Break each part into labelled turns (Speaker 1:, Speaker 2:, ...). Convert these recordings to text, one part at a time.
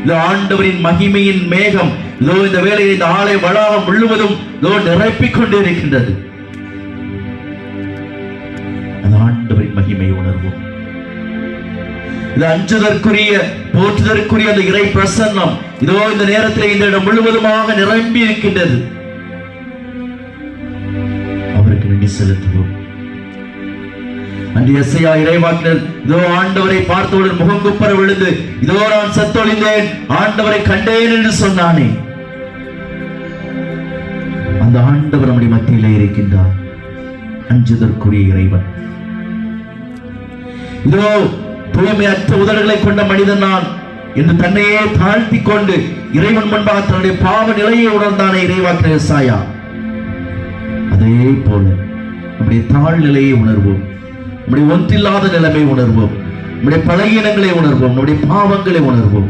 Speaker 1: இந்த ஆண்டவரின் மகிமையின் மேகம் இதோ இந்த வேளையில் இந்த ஆலை வளாகம் முழுவதும் இதோ நிரப்பிக் கொண்டே இருக்கின்றது அந்த ஆண்டவரின் மகிமை உணர்வோம். இது அஞ்சுதற்குரிய போற்றுதற்குரிய அந்த இறை பிரசன்னம் இதோ இந்த நேரத்தில் இந்த இடம் முழுவதுமாக நிரம்பி இருக்கின்றது அவருக்கு நன்றி செலுத்துவோம். அன்று எஸ்ஐயா இறைவாக்கினர் இதோ ஆண்டவரை பார்த்தவுடன் முகம் குப்பர விழுந்து இதோ நான் செத்தொழிந்தேன் ஆண்டவரை கண்டேன் என்று சொன்னானே. அந்த ஆண்டவர் நம்முடைய மத்தியிலே இருக்கின்றார். அஞ்சுதற்குரிய இறைவன். இதோ தூய்மையற்ற உதடுகளை கொண்ட மனிதன் நான் என்று தன்னையே தாழ்த்தி கொண்டு இறைவன் முன்பாக தன்னுடைய பாவ நிலையை உணர்ந்தானே இறைவாக்கிற எஸ்ஐயா. அதே போல நம்முடைய தாழ்நிலையை உணர்வோம். நம்முடைய ஒன்றில்லாத நிலைமை உணர்வோம். நம்முடைய பலகீனங்களை உணர்வோம். நம்முடைய பாவங்களை உணர்வோம்.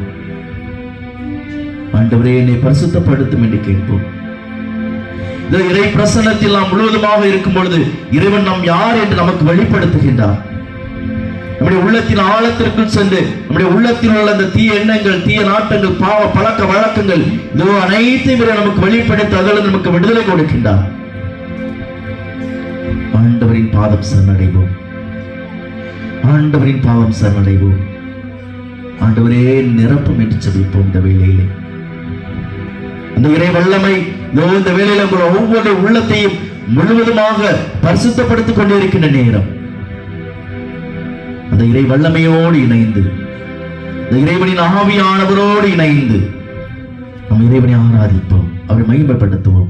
Speaker 1: ஆண்டவரே என்னை பரிசுத்தப்படுத்தும் என்று கேட்போம். இந்த இறை பிரசன்னத்தில் நாம் முழுவதுமாக இருக்கும் பொழுது இறைவன் நாம் யார் என்று நமக்கு வெளிப்படுத்துகின்றார். நம்முடைய உள்ளத்தின் ஆழத்திற்குள் சென்று நம்முடைய உள்ளத்தில் உள்ள அந்த தீய எண்ணங்கள் தீய நாட்டங்கள் பாவ பழக்க வழக்கங்கள் இதோ அனைத்தையும் இவரை நமக்கு வெளிப்படுத்தி அதில் நமக்கு விடுதலை கொடுக்கின்றார். ஆண்டவரின் பாதம் சரணடைவோம். ஆண்டவரின் பாவம் சரணடைவோம். ஆண்டவரே நிரப்பும் என்று செபிப்போம் இந்த வேளையிலே. அந்த இறை வல்லமை இந்த வேலையில உங்கள் ஒவ்வொரு உள்ளத்தையும் முழுவதுமாக பரிசுத்தப்படுத்திக் கொண்டிருக்கின்ற நேரம். அந்த இறை வல்லமையோடு இணைந்து இந்த இறைவனின் ஆவியானவரோடு இணைந்து நம் இறைவனை ஆராதிப்போம் அவரை மகிமைப்படுத்துவோம்.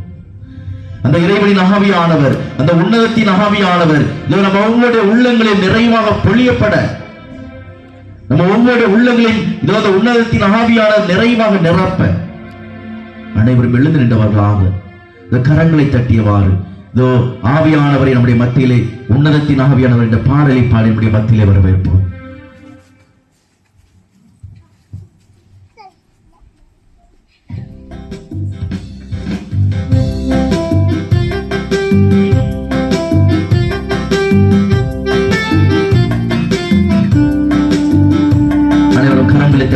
Speaker 1: அந்த இறைவனின் ஆவியானவர் அந்த உன்னதத்தின் ஆவியானவர் இதோ நம்ம உங்களுடைய உள்ளங்களில் நிறைவாக பொழியப்பட நம்ம உங்களுடைய உள்ளங்களில் இதோ அந்த உன்னதத்தின் ஆவியானவர் நிறைவாக நிரப்ப. அனைவரும் எழுந்து நின்றவர்களாக இந்த கரங்களை தட்டியவாறு இதோ ஆவியானவரை நம்முடைய மத்தியிலே உன்னதத்தின் ஆவியானவர் என்ற பாடலை பாடி நம்முடைய மத்தியிலே வரவேற்போம்.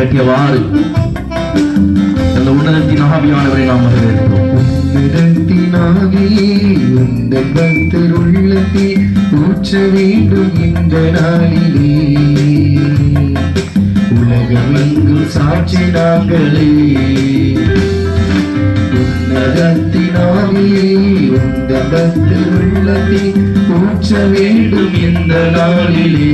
Speaker 1: கட்டியவாறு. அந்த உன்னதத்தின் ஆவியானவரை நாம் வரவேற்போம்
Speaker 2: உன்னிடத்தினாவே உந்தன் பக்தர் உள்ளத்தே ஊற்ற வேண்டும் இந்த நாளிலே. உலகமெங்கும் சாட்சி நாங்களே உன்னதத்தினாவே உந்தன் பக்தர் ஊற்ற வேண்டும் இந்த நாளிலே.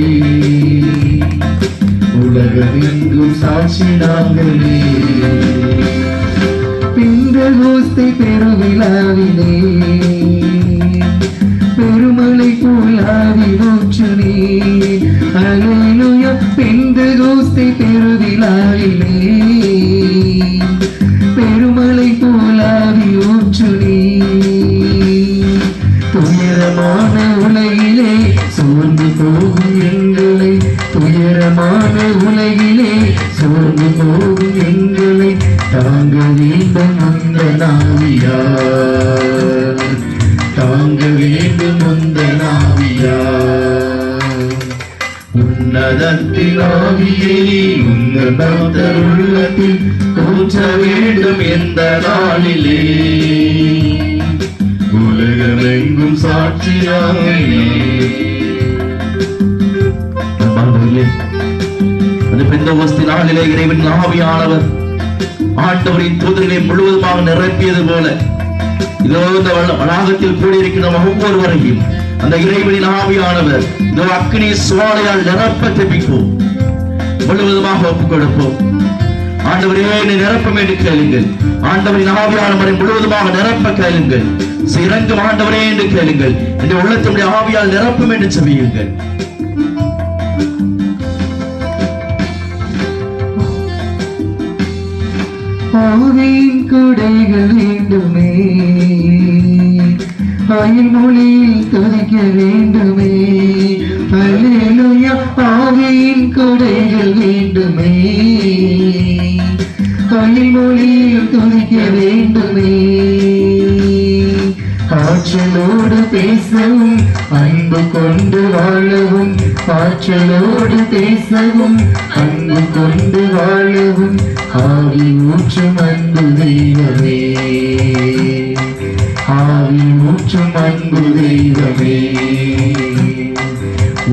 Speaker 2: உலகமெங்கும் சாட்சி நாங்களே பெந்தகோஸ்தை பெருவிழாவிலே பெருமலை போலாவி ஊற்றுனே. அலையிலுயா பெந்தகோஸ்தை பெருவிழாவிலே பெருமலை போலாவி ஊற்றுனே. துயரமான உலகிலே வேண்டும் தாங்க வேண்டும் அந்த உன்னதத்தில் ஆவியே உங்கள் பக்தர் உள்ளத்தில் வேண்டும் எந்த நாளிலே உலகமெங்கும் சாட்சியாக
Speaker 1: நாளிலே இறைவன் ஆவியானவர் ஆண்டவரின் தூதர்களை முழுவதுமாக நிரப்பியது போல. இதோ இந்த வளாகத்தில் கூடியிருக்கிற ஒவ்வொருவரையும் அந்த இறைவனின் ஆவியானவர் இந்த அக்னி சுவாலையால் நிரப்ப தெபிப்போம் முழுவதுமாக ஒப்புக் கொடுப்போம். ஆண்டவரே என்னை நிரப்பம் என்று கேளுங்கள். ஆண்டவரின் ஆவியானவரை முழுவதுமாக நிரப்ப கேளுங்கள். இறங்கும் ஆண்டவரே என்று கேளுங்கள். இந்த உள்ளத்தினுடைய ஆவியால் நிரப்பும் என்று செவியுங்கள்
Speaker 2: ஆவியின் கொடைகள் வேண்டுமே. அயல் மொழியில் துதிக்க வேண்டுமே. அல்லேலுயா ஆவியின் கொடைகள் வேண்டுமே. அயல் மொழியில் துதிக்க வேண்டுமே. ஆற்றலோடு பேசவும் அன்பு கொண்டு வாழவும். ஆற்றலோடு பேசவும் அன்பு கொண்டு வாழவும். ஆவி மூச்சும் அன்பு தெய்வமே ஆவி மூச்சும் அன்பு தெய்வமே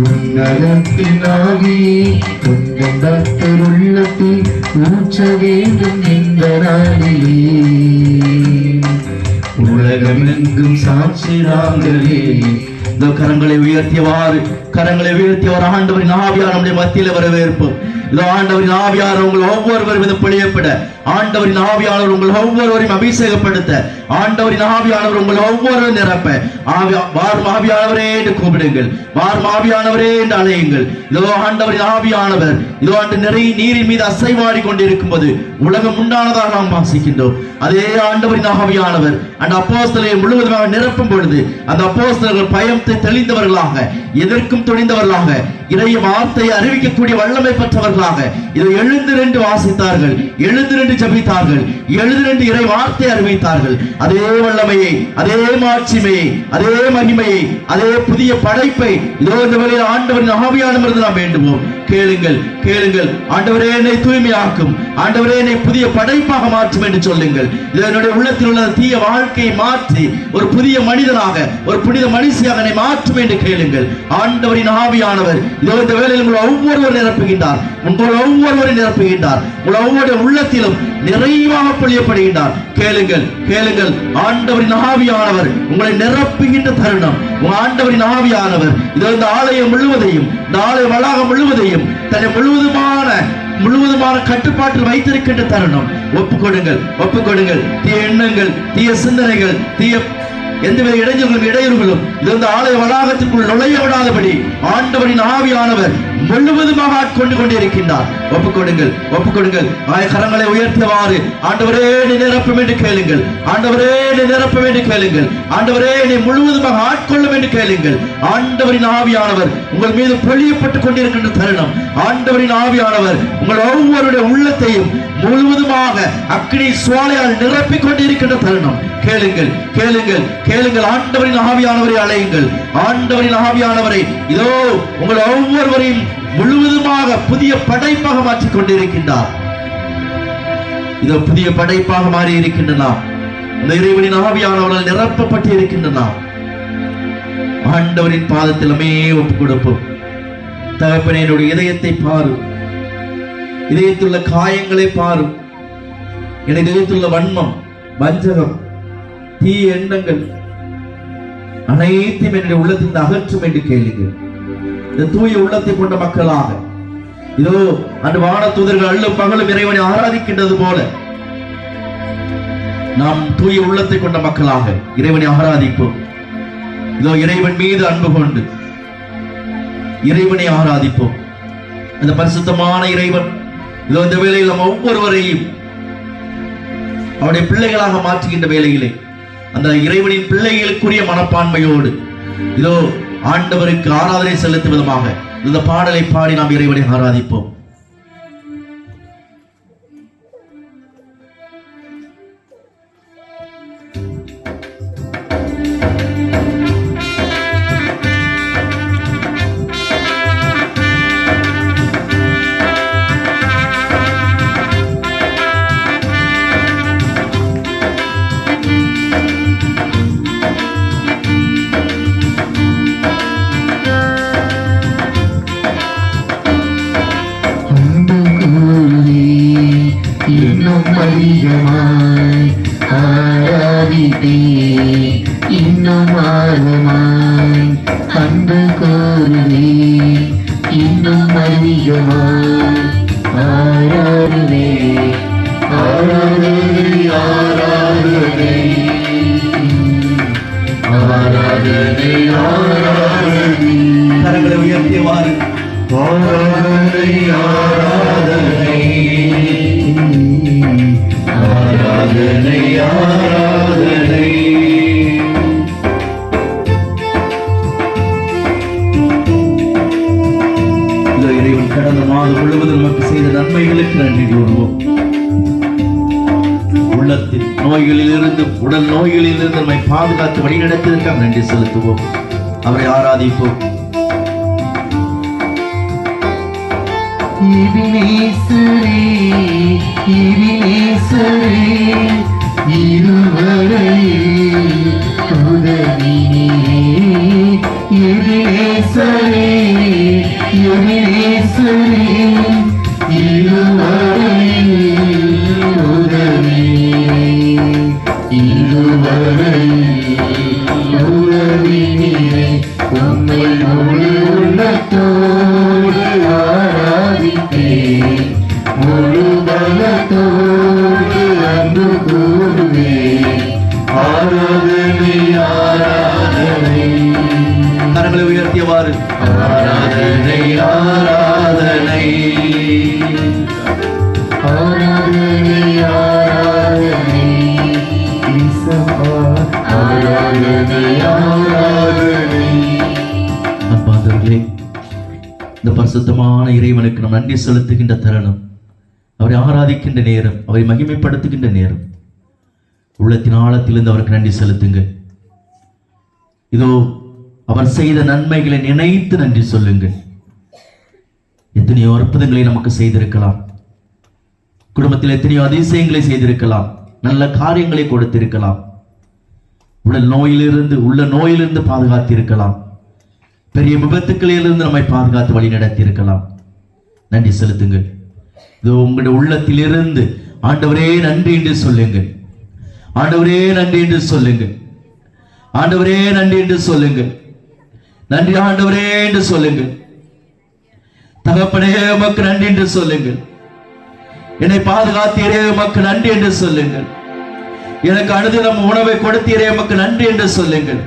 Speaker 2: உன்னதத்தின் ஆவி உந்தன் பக்தர் உள்ளத்தில் ஊற்ற வேண்டும் இந்த ராணியே உலகமெங்கும் சாட்சி நாங்களே
Speaker 1: இந்த கரங்களை உயர்த்தியவாறு கரங்களை உயர்த்தியவாறு ஆண்டவரின் ஆவியார் நம்முடைய மத்தியில் வரவேற்போம் இதோ ஆண்டவரின் ஆவியார் உங்கள் ஒவ்வொருவரும் இது பிழையப்பட ஆண்டவரின் ஆவியாளர் உங்கள் ஒவ்வொருவரையும் அபிஷேகப்படுத்த. ஆண்டவரின் ஆவியாளர் உங்கள் ஒவ்வொருவரும் நிரப்ப. வார் மாவியானவரே என்று கூப்பிடுங்கள். வார் மாவியானவரே என்று அழையுங்கள் இதோ ஆண்டவரின் ஆவியானவர். இதோ ஆண்டு நிறைய நீரின் மீது அசைவாடி கொண்டிருக்கும் போது உலகம் உண்டானதாக நாம் வாசிக்கின்றோம். அதே ஆண்டவரின் ஆவியானவர். அந்த அப்போஸ்தலை முழுவதுமாக நிரப்பும் பொழுது அந்த அப்போஸ்தலர்கள் பயத்தை தெளிந்தவர்களாக எதற்கும் துணிந்தவர்களாக இறைய வார்த்தையை அறிவிக்கக்கூடிய வல்லமை பெற்றவர்களாக இதை எழுந்து ரெண்டு வாசித்தார்கள். எழுந்து ரெண்டு ஜபித்தார்கள். எழுந்து ரெண்டு இறை வார்த்தை அறிவித்தார்கள். அதே வல்லமையை அதே மாட்சிமையை அதே மகிமையை அதே புதிய படைப்பை இதோ இந்த வழியில் ஆண்டவரின் ஆவியானவர்கள் நாம் வேண்டுவோம். கேளுங்கள் கேளுங்கள். ஆண்டவரே என்னை தூய்மையாக்கும். ஆண்டவரே என்னை புதிய படைப்பாக மாற்றும் என்று சொல்லுங்கள். இது என்னுடைய உள்ளத்தில் உள்ள தீய வாழ்க்கையை மாற்றி ஒரு புதிய மனிதனாக ஒரு புனித மனுஷியாக என்னை மாற்றும் என்று கேளுங்கள். ஆண்டவரின் ஆவியானவர் இதோ இந்த வேலையில் உங்கள் ஒவ்வொருவரும் நிரப்புகின்றார். உங்கள் ஒவ்வொருவரும் நிரப்புகின்றார். உங்கள் ஒவ்வொரு உள்ளத்திலும் நிறைவாக பொழியப்படுகின்றார். கேளுங்கள் கேளுங்கள். ஆண்டவரின் ஆவியானவர் உங்களை நிரப்புகின்ற தருணம். உங்கள் ஆண்டவரின் ஆவியானவர் இதோ இந்த ஆலயம் முழுவதையும் இந்த ஆலய வளாகம் முழுவதையும் தன்னை முழுவதுமான முழுவதுமான கட்டுப்பாட்டில் வைத்திருக்கின்ற தருணம். ஒப்புக்கொடுங்கள் கொடுங்கள் கொடுங்கள் தீய எண்ணங்கள் தீய சிந்தனைகள் தீய எந்தவித இடைஞ்சல்களும் இடையூறுகளும் இது வந்து ஆலய வளாகத்திற்குள் நுழைய விடாதபடி ஆண்டவரின் ஆவியானவர் முழுவதுமாக ஆட்கொண்டு கொண்டிருக்கின்றார். ஒப்புக் கொடுங்கள் ஒப்புக் கொடுங்கள் ஆய கரங்களை உயர்த்தவாறு ஆண்டவரே நீ நிரப்பும் என்று கேளுங்கள். ஆண்டவரே நீ நிரப்பும் என்று கேளுங்கள். ஆண்டவரே நீ முழுவதுமாக ஆட்கொள்ளும் என்று கேளுங்கள். ஆண்டவரின் ஆவியானவர் உங்கள் மீது பொழியப்பட்டுக் கொண்டிருக்கின்ற தருணம். ஆண்டவரின் ஆவியானவர் உங்கள் ஒவ்வொருடைய உள்ளத்தையும் முழுவதுமாக அக்னி சுவாலையால் நிரப்பிக் கொண்டிருக்கின்ற தருணம். கேளுங்கள் கேளுங்கள் கேளுங்கள். ஆண்டவரின் ஆவியானவரை அழையுங்கள். ஆண்டவரின் ஆவியானவரை இதோ உங்கள் ஒவ்வொருவரையும் முழுவதுமாக புதிய படைப்பாக மாற்றிக் கொண்டிருக்கின்றார். இதோ புதிய படைப்பாக மாறி இருக்கின்ற நாம் இந்த இறைவனின் ஆவியானவரால் நிரப்பப்பட்டு இருக்கின்ற நாம் ஆண்டவரின் பாதத்திலுமே ஒப்பு கொடுப்போம். தகப்பனே என்னுடைய இதயத்தை பாரும் இதயத்துள்ள காயங்களை பாரும் என் இதயத்துள்ள வன்மம் வஞ்சகம் தீய எண்ணங்கள் அனைத்தையும் என்னுடைய உள்ளத்திலிருந்து அகற்றும் என்று கேளுங்கள். இந்த தூய உள்ளத்தை கொண்ட மக்களாக. இதோ அந்த வான தூதர்கள் அள்ளும் பகலும் இறைவனை ஆராதிக்கின்றது போல. நாம் தூய உள்ளத்தை கொண்ட மக்களாக இறைவனை ஆராதிப்போம். இதோ இறைவன் மீது அன்பு கொண்டு இறைவனை ஆராதிப்போம். அந்த பரிசுத்தமான இறைவன் இதோ இந்த வேலையில் நம்ம ஒவ்வொருவரையும் அவருடைய பிள்ளைகளாக மாற்றுகின்ற வேலையிலே அந்த இறைவனின் பிள்ளைகளுக்குரிய மனப்பான்மையோடு இதோ ஆண்டவருக்கு ஆராதனை செலுத்தும் விதமாக இந்த பாடலை பாடி நாம் இறைவனை ஆராதிப்போம்.
Speaker 2: ஆராதனை ஆராதனை ஆராதனை ஆராதனை
Speaker 1: இதோ இறைவன் கடந்த மாதம் முழுவதும் நமக்கு செய்த நன்மைகளுக்கு நன்றி கூறுவோம். உள்ளத்தின் நோய்களில் இருந்து உடல் நோய்களில் இருந்து நம்மை பாதுகாத்து வழிநடத்தியதற்காக நன்றி செலுத்துவோம். அவரை ஆராதிப்போம்.
Speaker 2: இவினேசரே இவினேசரே இருவரை உதவினே இவினேசரே
Speaker 1: இவினேசரே இந்த பரிசுத்தமான இறைவனுக்கு நாம் நன்றி செலுத்துகின்ற தருணம். அவரை ஆராதிக்கின்ற நேரம் அவரை மகிமைப்படுத்துகின்ற நேரம். உள்ளத்தின் ஆழத்திலிருந்து அவருக்கு நன்றி செலுத்துங்க இதோ அவர் செய்த நன்மைகளை நினைத்து நன்றி சொல்லுங்கள். எத்தனையோ அற்புதங்களை நமக்கு செய்திருக்கலாம். குடும்பத்தில் எத்தனையோ அதிசயங்களை செய்திருக்கலாம். நல்ல காரியங்களை கொடுத்திருக்கலாம். உடல் நோயிலிருந்து உள்ள நோயிலிருந்து பாதுகாத்திருக்கலாம். பெரிய விபத்துக்களிலிருந்து நம்மை பாதுகாத்து வழி நடத்தியிருக்கலாம். நன்றி செலுத்துங்கள். இதோ உங்களுடைய உள்ளத்திலிருந்து ஆண்டவரே நன்றி என்று சொல்லுங்கள். ஆண்டவரே நன்றி என்று சொல்லுங்கள். ஆண்டவரே நன்றி என்று சொல்லுங்கள். நன்றி ஆண்டவரே என்று சொல்லுங்கள். தகப்பனே உமக்கு நன்றி என்று சொல்லுங்கள். என்னை பாதுகாத்தீரே உமக்கு நன்றி என்று சொல்லுங்கள். எனக்கு அனுதினம் உணவை கொடுத்தீரே உமக்கு நன்றி என்று சொல்லுங்கள்.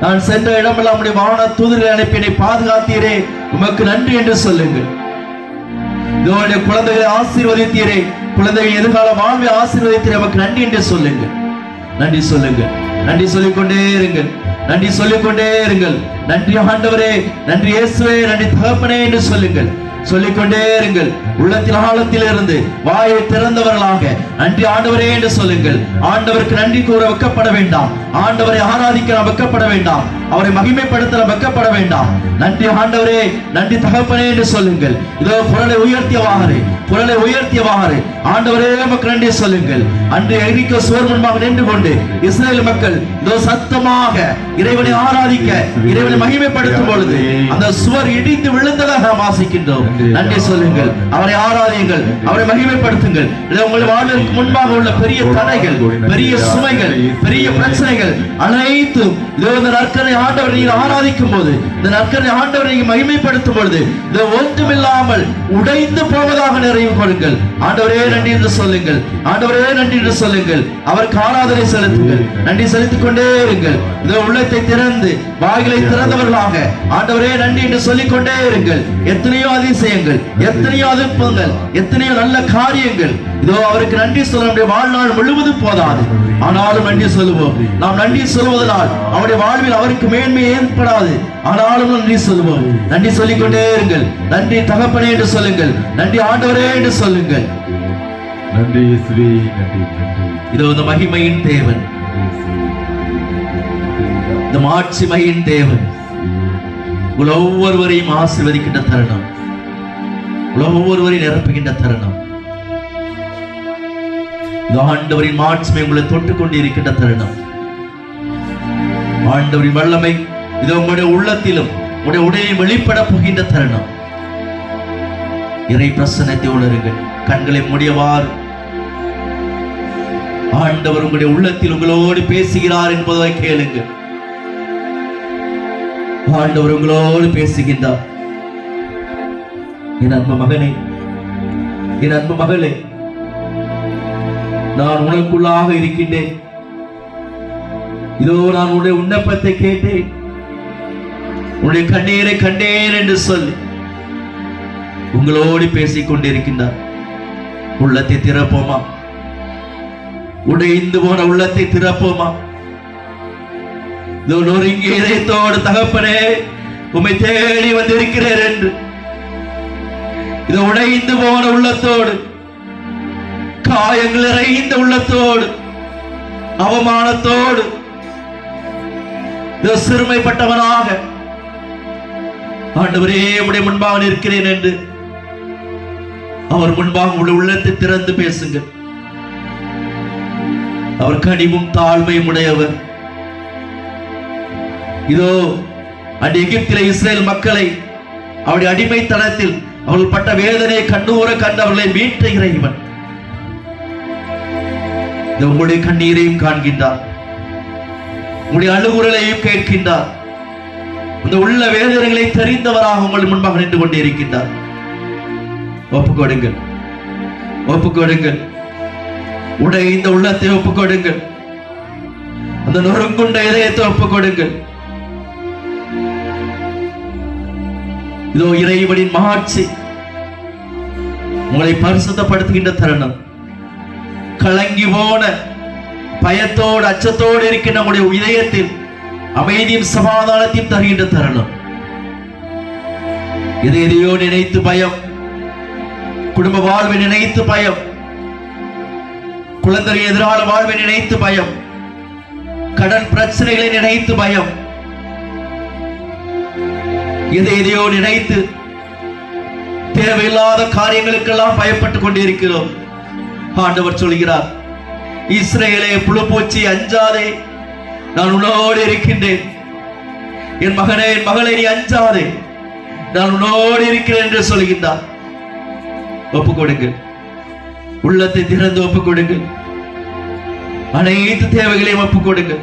Speaker 1: நான் சென்ற இடமெல்லாம் உடைய வான தூதர்களை அனுப்பி என்னை பாதுகாத்தீரே. உமக்கு நன்றி என்று சொல்லுங்கள். இதோடைய குழந்தைகளை ஆசீர்வதித்தீரே. குழந்தைகள் எதிர்கால வாழ்வை ஆசீர்வதித்தீரே. உமக்கு நன்றி என்று சொல்லுங்கள். நன்றி சொல்லுங்கள். நன்றி சொல்லிக்கொண்டே இருங்கள். நன்றி சொல்லிக்கொண்டே இருங்கள். நன்றி ஆண்டவரே. நன்றி இயேசுவே. நன்றி தகப்பனே என்று சொல்லுங்கள். சொல்லிக்கொண்டே இருங்கள். உள்ளத்தில் ஆழத்தில் இருந்து வாயை திறந்தவர்களாக. நன்றி ஆண்டவரே என்று சொல்லுங்கள். ஆண்டவருக்கு நன்றி கூற வைக்கப்பட வேண்டாம். ஆண்டவரை ஆராதிக்க வைக்கப்பட வேண்டாம். அவரை மகிமைப்படுத்த வெக்கப்பட வேண்டாம். நன்றி ஆண்டவரே நன்றி தகப்பனே என்று சொல்லுங்கள். இதோ குரலை உயர்த்தியவாறு குரலை உயர்த்தியவாறு. ஆண்டவரே நமக்கு நன்றி சொல்லுங்கள். அன்று எரிக்க சுவர் முன்பாக நின்று கொண்டு இஸ்ரேல் மக்கள் இதோ சத்தமாக இறைவனை ஆராதிக்க இறைவனை மகிமைப்படுத்தும் பொழுது அந்த சுவர் இடிந்து விழுந்ததாக நாம் வாசிக்கின்றோம் நன்றி சொல்லுங்கள். அவரை ஆராதியுங்கள் அவரை மகிமைப்படுத்துங்கள். இது உங்கள் வாழ்விற்கு முன்பாக உள்ள பெரிய தடைகள் பெரிய சுமைகள் பெரிய பிரச்சனைகள் அனைத்தும் இதோ இந்த நற்கரை ஆண்டவர் நீங்கள் ஆராதிக்கும் போது இந்த நற்கரை ஆண்டவர் நீங்கள் மகிமைப்படுத்தும் பொழுது இந்த ஒன்றும் இல்லாமல் உடைந்து போவதாக நிறைவு கொள்ளுங்கள். ஆண்டவரே நன்றி என்று சொல்லுங்கள். ஆண்டவரே நன்றி என்று சொல்லுங்கள். அவருக்கு ஆராதனை செலுத்துங்கள். நன்றி செலுத்திக் கொண்டே இருங்கள். இந்த உள்ளத்தை திறந்து வாய்களை திறந்தவர்களாக ஆண்டவரே நன்றி என்று சொல்லிக் கொண்டே இருங்கள். எத்தனையோ அதிசயங்கள் எத்தனையோ அதிர்ப்பங்கள் எத்தனையோ நல்ல காரியங்கள் இதோ அவருக்கு நன்றி சொல்ல நம்முடைய வாழ்நாள் முழுவதும் போதாது. ஆனாலும் நன்றி சொல்லுவோம். நாம் நன்றி சொல்வதனால் அவருடைய வாழ்வில் அவருக்கு மேன்மை ஏற்படாது. ஆனாலும் நன்றி சொல்லுவோம். நன்றி சொல்லிக் கொண்டே இருங்கள். நன்றி தகப்பனே என்று சொல்லுங்கள். நன்றி ஆண்டவரே என்று சொல்லுங்கள்.
Speaker 2: நன்றி ஸ்ரீ நன்றி நன்றி.
Speaker 1: இதோ இந்த மகிமையின் தேவன். இந்த மாட்சிமையின் தேவன். உங்கள் ஒவ்வொருவரையும் ஆசீர்வதிக்கின்ற தருணம். உங்கள் ஒவ்வொருவரையும் நிரப்புகின்ற தருணம். ஆண்டவரின் மாட்சிமை உங்களை தொட்டுக் கொண்டு இருக்கின்ற தருணம். ஆண்டவரின் வல்லமை இது உங்களுடைய உள்ளத்திலும் உடைய உடையை வெளிப்பட போகின்ற தருணம். இறை பிரசன்னத்தை உணருங்கள் கண்களை முடியவாறு. ஆண்டவர் உங்களுடைய உள்ளத்தில் உங்களோடு பேசுகிறார் என்பதை கேளுங்கள். ஆண்டவர் உங்களோடு பேசுகின்றார். என் அன்பு மகனே என் அன்பு மகளே நான் உனக்குள்ளாக இருக்கின்றேன். இதோ நான் உன்னுடைய விண்ணப்பத்தை கேட்டேன். உன்னுடைய கண்ணீரை கண்டேன் என்று சொல்லி உங்களோடு பேசிக் கொண்டிருக்கின்றார். உள்ளத்தை திறப்போமா? உடைந்து போன உள்ளத்தை திறப்போமா? இதோ நொறுங்கிய இதயத்தோடு தகப்பனே உம்மை தேடி வந்திருக்கிறேன் என்று. இது உடைந்து போன உள்ளத்தோடு காயங்கள் நிறைந்த உள்ளத்தோடு அவமானத்தோடு சிறுமைப்பட்டவனாக ஆண்டவரே உடைய முன்பாக நிற்கிறேன் என்று அவர் முன்பாக உடைய உள்ளத்தை திறந்து பேசுங்கள். அவர் கனிவும் தாழ்மையும் உடையவர். இதோ அந்த எகிப்தில இஸ்ரேல் மக்களை அவருடைய அடிமைத்தனத்தில் அவர்கள் பட்ட வேதனையை கண்ணூர கண்டு அவர்களை மீட்டுகிற இறைவன் இதோ உங்களுடைய கண்ணீரையும் காண்கின்றார். உங்களுடைய அழுகுரலையும் கேட்கின்றார். இந்த உள்ள வேதனைகளை தெரிந்தவராக உங்கள் முன்பாக நின்று கொண்டே இருக்கின்றார். ஒப்புக்கொடுங்கள் ஒப்புக்கொடுங்கள் கொடுங்கள். உடைந்த உள்ளத்தை ஒப்புக் கொடுங்கள். அந்த நொறுங்குண்ட இதயத்தை ஒப்புக்கொடுங்கள் இதோ இறைவனின் மகாட்சி உங்களை பரிசுத்தப்படுத்துகின்ற தருணம். கலங்கி போன பயத்தோடு அச்சத்தோடு இருக்கின்ற நம்முடைய இதயத்தில் அமைதியும் சமாதானத்தையும் தருகின்ற தருணம். எதை எதையோ நினைத்து பயம் குடும்ப வாழ்வை நினைத்து பயம் குழந்தை எதிரான வாழ்வை நினைத்து பயம் கடன் பிரச்சனைகளை நினைத்து பயம் எதை எதையோ நினைத்து தேவையில்லாத காரியங்களுக்கெல்லாம் பயப்பட்டுக் கொண்டிருக்கிறோம். ஆண்டவர் சொல்கிறார் இஸ்ரேலே புழுப்பூச்சி அஞ்சாதே நான் உன்னோடு இருக்கின்றேன். என் மகனே என் மகளை நீ அஞ்சாதே நான் உன்னோடு இருக்கிறேன் என்று சொல்கின்றார். ஒப்புக் கொடுங்க உள்ளத்தை திறந்து ஒப்பு கொடுங்க அனைத்து தேவைகளையும் ஒப்புக் கொடுங்க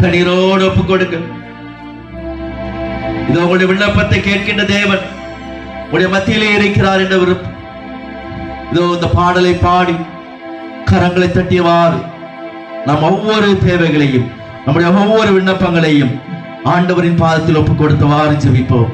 Speaker 1: கண்ணீரோடு ஒப்புக் கொடுங்க இது உங்களுடைய விண்ணப்பத்தை கேட்கின்ற தேவன் உங்களுடைய மத்தியிலே இருக்கிறார் என்ற விருப்பம். இதோ இந்த பாடலை பாடி கரங்களை தட்டியவாறு நாம் ஒவ்வொரு தேவைகளையும் நம்முடைய ஒவ்வொரு விண்ணப்பங்களையும் ஆண்டவரின் பாதத்தில் ஒப்புக் கொடுத்தவாறு ஜெபிப்போம்.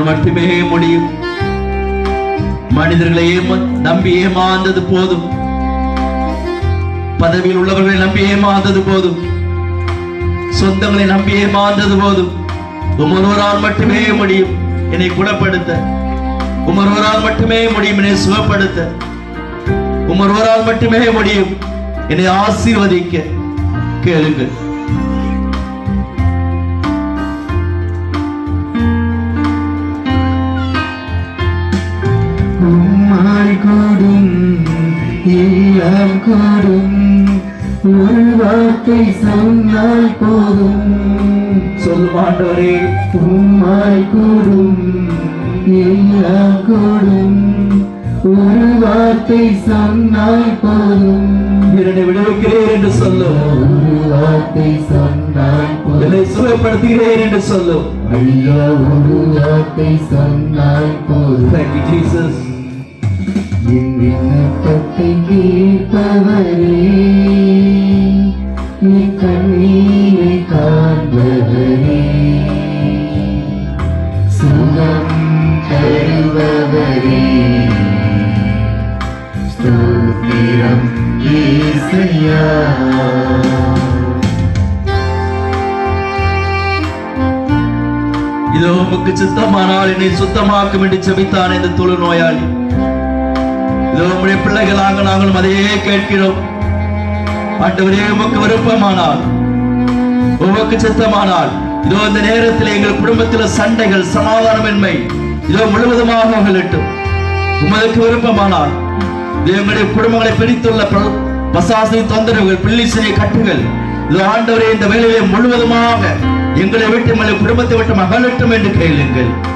Speaker 1: உம்மால் மட்டுமே முடியும். மனிதர்களை நம்பி ஏமாந்தது போதும். பதவியில் உள்ளவர்களை நம்பி ஏமாந்தது போதும். சொந்தங்களை நம்பி ஏமாந்தது போதும். உமரோரால் மட்டுமே முடியும். என்னை குணப்படுத்த. உமரோரால் மட்டுமே முடியும். என்னை சுகப்படுத்த. உமொருவரால் மட்டுமே முடியும். என்னை ஆசீர்வதிக்க. கேளுங்கள்.
Speaker 2: எல்லாம் கூடும். ஒரு வார்த்தை சொன்னால் போதும்.
Speaker 1: சொல்லும் ஆண்டவரே
Speaker 2: உம்மால் கூடும். எல்லாம் கூடும். ஒரு வார்த்தை சொன்னால் போதும்.
Speaker 1: என்னை விடுவிக்கிறேன் என்று சொல்லும்
Speaker 2: ஒரு வார்த்தை சொன்னால்
Speaker 1: என்னை சுகப்படுத்துகிறேன் என்று சொல்லும்
Speaker 2: ஐயா ஒரு வார்த்தை சொன்னால் போதும்.
Speaker 1: Thank you, Jesus.
Speaker 2: என் விண்ணப்பத்தை கேட்பவரே என் கண்ணீரை காண்பவரே. சுகம் தருபவரே ஸ்தோத்திரம் ஏசையா.
Speaker 1: இதோ உமக்கு சித்தமானால் என்னை சுத்தமாக்கும் என்று செபித்தான் இந்த தொழு நோயாளி இதோ பிள்ளைகளாக நாங்களும் அதையே கேட்கிறோம். ஆண்டவரே உமக்கு விருப்பமானால் உமக்கு சித்தமானால் இதோ இந்த நேரத்தில் எங்கள் குடும்பத்தில் சண்டைகள் சமாதானமின்மை இதோ முழுவதுமாக அகலட்டும். உமக்கு விருப்பமானால் இது எங்களுடைய குடும்பங்களை பிரித்துள்ள பிர- பசாசை தொந்தரவுகள் பிள்ளிசினை கட்டுகள் இது ஆண்டவரே இந்த வேலையை முழுவதுமாக எங்களை விட்டு எங்களை குடும்பத்தை விட்டு மகளட்டும் என்று கேளுங்கள்.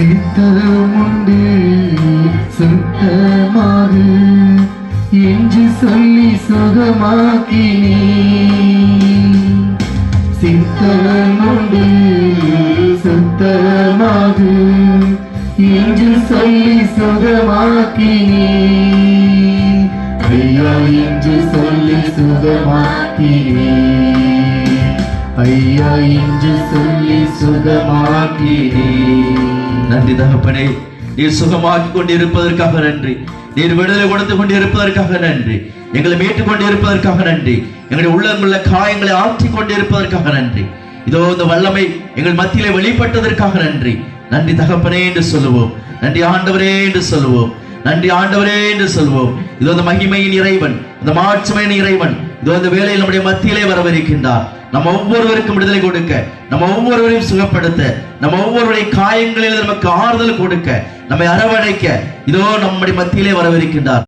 Speaker 2: சித்தமுண்டு சுத்தமாகு என்று சொல்லி சுகமாக்கினே. சித்தமுண்டு சுத்தமாகு என்று சொல்லி சுகமாக்கினே. ஐயா என்று சொல்லி சுகமாக்கினே. ஐயா என்று சொல்லி சுகமாக்கினே
Speaker 1: நன்றி தகப்பனே. நீர் சுகமாக்கி கொண்டிருப்பதற்காக நன்றி. நீர் விடுதலை கொடுத்து கொண்டிருப்பதற்காக நன்றி. எங்களை மீட்டுக் கொண்டிருப்பதற்காக நன்றி. எங்களுடைய உள்ளங்குள்ள காயங்களை ஆற்றிக் கொண்டிருப்பதற்காக நன்றி. இதோ இந்த வல்லமை எங்கள் மத்தியிலே வெளிப்பட்டதற்காக நன்றி. நன்றி தகப்பனே என்று சொல்லுவோம். நன்றி ஆண்டவரே என்று சொல்லுவோம். நன்றி ஆண்டவரே என்று சொல்வோம் இதோ இந்த மகிமையின் இறைவன் இந்த மாட்சிமையின் இறைவன் இதோ இந்த வேலையில் நம்முடைய மத்தியிலே வரவிருக்கின்றார். நம்ம ஒவ்வொருவருக்கும் விடுதலை கொடுக்க நம்ம ஒவ்வொருவரையும் சுகப்படுத்த நம்ம ஒவ்வொருவருடைய காயங்களில் நமக்கு ஆறுதல் கொடுக்க நம்மை அரவணைக்க இதோ நம்முடைய மத்தியிலே வரவிருக்கின்றார்.